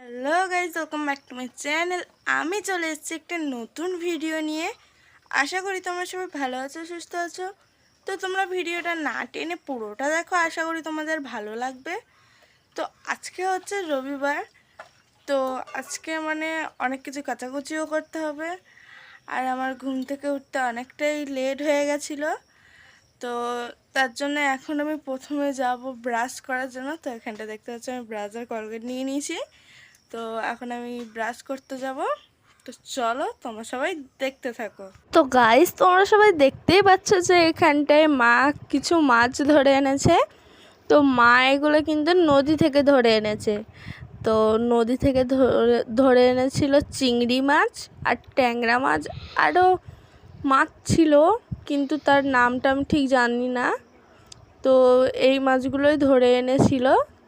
Hello guys welcome back to my channel আমি চলে এসেছি একটা নতুন ভিডিও নিয়ে। আশা করি তোমরা সবাই ভালো আছো, সুস্থ আছো। তো তোমরা ভিডিওটা না টেনে পুরোটা দেখো, আশা করি তোমাদের ভালো লাগবে। তো আজকে হচ্ছে রবিবার। তো আজকে মানে অনেক কিছু কাচাকুচিও করতে হবে। আর আমার ঘুম থেকে উঠতে অনেকটাই লেট হয়ে গেছিল। তো তার জন্য এখন আমি প্রথমে যাব ব্রাশ করার জন্য। তো এখানটা দেখতে পাচ্ছি, আমি ব্রাজার কলগেট নিয়ে নিয়েছি। তো এখন আমি ব্রাশ করতে যাব। তো চলো তোমরা সবাই দেখতে থাকো। তো গাইস তোমরা সবাই দেখতেই পাচ্ছ যে এখানটায় মা কিছু মাছ ধরে এনেছে। তো মা এগুলো কিন্তু নদী থেকে ধরে এনেছে। তো নদী থেকে ধরে ধরে এনেছিল চিংড়ি মাছ আর ট্যাংরা মাছ। আরও মাছ ছিল, কিন্তু তার নামটা আমি ঠিক জানি না। তো এই মাছগুলোই ধরে এনেছিল।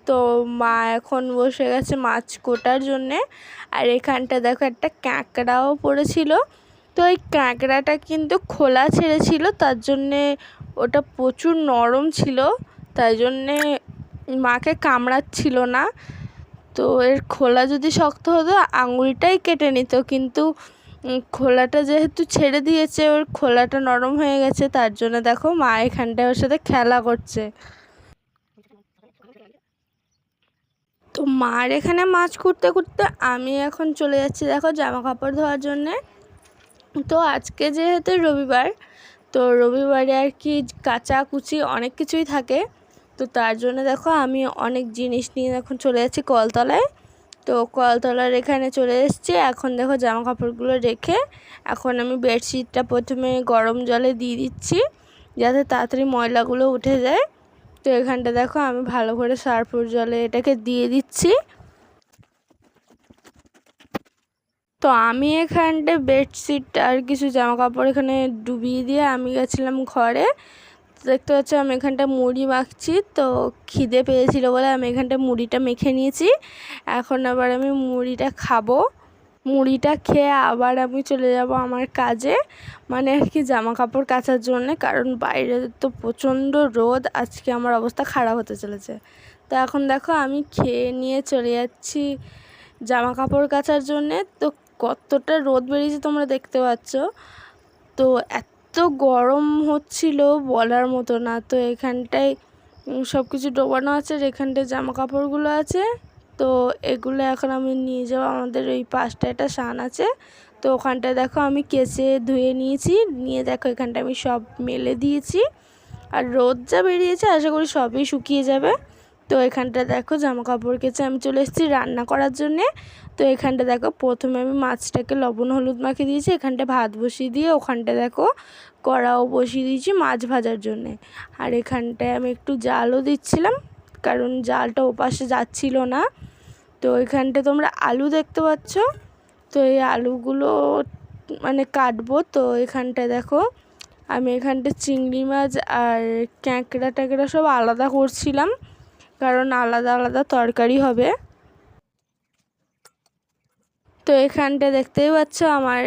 তো মা এখন বসে গেছে মাছ কোটার জন্যে। আর এখানটা দেখো একটা ক্যাঁকড়াও পড়েছিল। তো ওই ক্যাঁকড়াটা কিন্তু খোলা ছেড়েছিল, তার জন্যে ওটা প্রচুর নরম ছিল, তাই জন্যে মাকে কামড়াচ্ছিল না। তো এর খোলা যদি শক্ত হতো, আঙুলটাই কেটে নিত, কিন্তু খোলাটা যেহেতু ছেড়ে দিয়েছে, ওর খোলাটা নরম হয়ে গেছে, তার জন্য দেখো মা এখানটায় ওর সাথে খেলা করছে। তো মার এখানে মাছ খুঁড়তে খুঁড়তে আমি এখন চলে যাচ্ছি দেখো জামা কাপড় ধোয়ার জন্যে। তো আজকে যেহেতু রবিবার, তো রবিবারে আর কি কাচা কুচি অনেক কিছুই থাকে। তো তার জন্য দেখো আমি অনেক জিনিস নিয়ে এখন চলে যাচ্ছি কলতলায়। তো কলতলার এখানে চলে এসেছি, এখন দেখো জামা কাপড়গুলো রেখে এখন আমি বেডশিটটা প্রথমে গরম জলে দিয়ে দিচ্ছি, যাতে তাড়াতাড়ি ময়লাগুলো উঠে যায়। তো এখানটা দেখো, আমি ভালো করে সার্ফুর জলে এটাকে দিয়ে দিচ্ছি। তো আমি এখানটা বেডশিট আর কিছু জামা কাপড় এখানে ডুবিয়ে দিয়ে আমি গেছিলাম ঘরে। দেখতে পাচ্ছ, আমি এখানটা মুড়ি মাখছি, তো খিদে পেয়েছিল বলে আমি এখানটা মুড়িটা মেখে নিয়েছি। এখন আবার আমি মুড়িটা খাব। মুড়িটা খেয়ে আবার আমি চলে যাব আমার কাজে। মানে আর কি জামা কাপড় কাচার জন্যে, কারণ বাইরে তো প্রচণ্ড রোদ, আজকে আমার অবস্থা খারাপ হতে চলেছে। তো এখন দেখো আমি খেয়ে নিয়ে চলে যাচ্ছি জামা কাপড় কাচার জন্যে। তো কতটা রোদ বেরিয়েছে তোমরা দেখতে পাচ্ছ। তো এত গরম হচ্ছিল বলার মতো না। তো এখানটায় সব কিছু ডোবানো আছে, আর এখানটায় জামা কাপড়গুলো আছে। তো এগুলো এখন আমি নিয়ে যাব। আমাদের ওই পাশটা একটা সান আছে। তো ওখানটায় দেখো আমি কেচে ধুয়ে নিয়েছি। নিয়ে দেখো এখানটা আমি সব মেলে দিয়েছি। আর রোদ যা বেরিয়েছে, আশা করি সবই শুকিয়ে যাবে। তো এখানটা দেখো জামা কাপড় কেচে আমি চলে এসেছি রান্না করার জন্যে। তো এখানটা দেখো প্রথমে আমি মাছটাকে লবণ হলুদ মাখিয়ে দিয়েছি। এখানটা ভাত বসিয়ে দিয়ে ওখানটা দেখো কড়াও বসিয়ে দিয়েছি মাছ ভাজার জন্যে। আর এখানটায় আমি একটু জালও দিচ্ছিলাম। কারণ জালটা ওপাশে যাচ্ছিল না। তো এখানটা তোমরা আলু দেখতে পাচ্ছ। তো এই আলুগুলো মানে কাটবো। তো এখানটায় দেখো, আমি এখানটা চিংড়ি মাছ আর ক্যাঁকড়া ট্যাঁকড়া সব আলাদা করছিলাম। কারণ আলাদা আলাদা তরকারি হবে। তো এখানটা দেখতেই পাচ্ছ আমার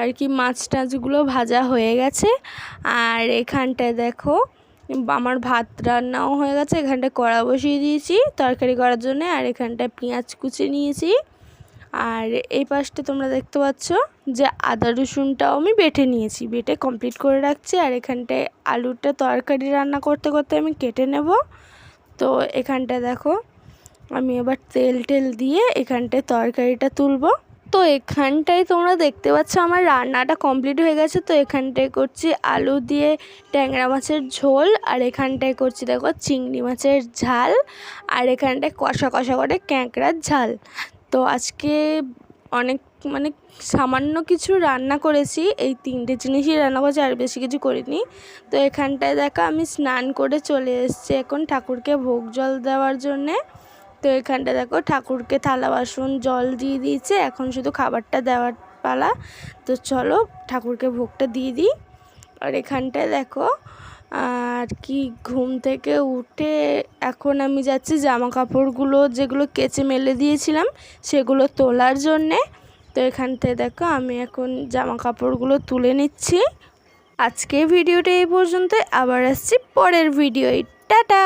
আর কি মাছ টাছগুলো ভাজা হয়ে গেছে। আর এখানটায় দেখো আমার ভাত রান্নাও হয়ে গেছে, এখানটায় কড়া বসিয়ে দিয়েছি, তরকারি করার জন্য, আর এখানটায় পেঁয়াজ কুচি নিয়েছি। আর এই পাশটা তোমরা দেখতে পাচ্ছ যে আদা রসুনটাও আমি বেটে নিয়েছি, বেটে কমপ্লিট করে রাখছি, আর এখানটায় আলুটা তরকারি রান্না করতে করতে আমি কেটে নেব। তো এখানটায় দেখো, আমি এবার তেল টেল দিয়ে এখানটায় তরকারিটা তুলবো। তো এখানটায় তোমরা দেখতে পাচ্ছ আমার রান্নাটা কমপ্লিট হয়ে গেছে। তো এখানটায় করছি আলু দিয়ে ট্যাংরা মাছের ঝোল, আর এখানটায় করছি দেখো চিংড়ি মাছের ঝাল, আর এখানটায় কষা কষা করে ক্যাঁকড়ার ঝাল। তো আজকে অনেক মানে সামান্য কিছু রান্না করেছি, এই তিনটে জিনিসই রান্না করেছি, আর বেশি কিছু করিনি। তো এখানটায় দেখো আমি স্নান করে চলে এসেছি এখন ঠাকুরকে ভোগ জল দেওয়ার জন্যে। তো এখানটা দেখো ঠাকুরকে থালা, বাসন, জল দিয়ে দিয়েছে। এখন শুধু খাবারটা দেওয়ার পালা। তো চলো ঠাকুরকে ভোগটা দিয়ে দিই। আর এখানটায় দেখো, আর কি ঘুম থেকে উঠে এখন আমি যাচ্ছি জামা কাপড়গুলো যেগুলো কেচে মেলে দিয়েছিলাম, সেগুলো তোলার জন্যে। তো এখান থেকে দেখো আমি এখন জামা কাপড়গুলো তুলে নিচ্ছি। আজকে ভিডিওটা এই পর্যন্ত আবার আসছি পরের ভিডিও টাটা!